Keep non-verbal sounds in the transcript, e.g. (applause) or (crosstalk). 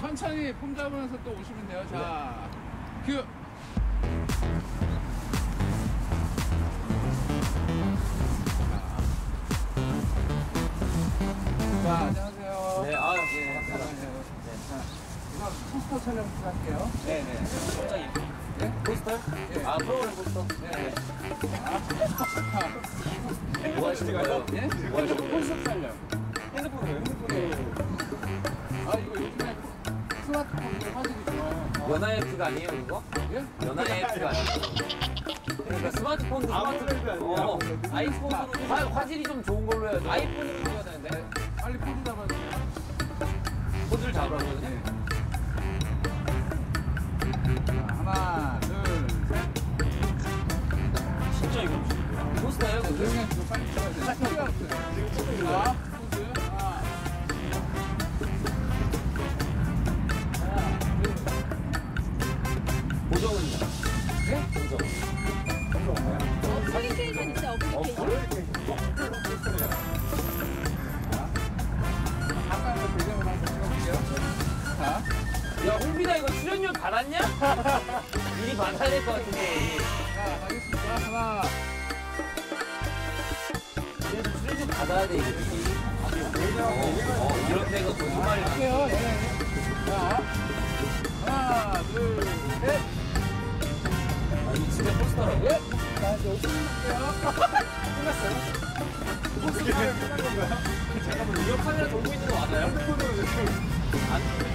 천천히 폼 잡으면서 또 오시면 돼요. 자, 큐. 자, 안녕하세요. 네, 아, 네, 안녕하세요. 자, 이건 포스터 촬영 할게요. 네, 네. 포장이. 네? 포스터? 예. 아, 프로그램 포스터? 네. 뭐 하시는 거예요? 예? 뭐 하시는 거예요? 포스터 촬영. 핸드폰이에요, 핸드폰에. 아, 연하 애프가 아니에요, 이거? 예? 연하 애프가 아니에요? 그러니까 스마트폰도 스마트폰. 어, 아이폰으로 화, 화질이 좀 좋은 걸로 해야죠. 아이폰으로 해야 되는데. 빨리 포즈 잡아주세요. 포즈를 잡으라고요? 네. 자, 하나, 둘, 셋. 진짜 이거 포스터예요, 그거? 조용히 해주고 빨리 야, 홍빈아, 이거 출연료 받았냐? (laughs) 미리 받아야 될 것 같은데. 자, 가겠습니다. 하나. 그래도 출연료 받아야 돼, 이거. 어, 어, 이런 데가 거짓말이 많아. 할게요. 예. 자, 하나, 둘, 셋. 아, 이거 진짜 포스터라고? 예. 자, 이제 오프닝 할게요. 끝났어요? 어떻게 끝난 건가요? 잠깐만, 이거 카메라 돌고 있는 거 맞아요? 안?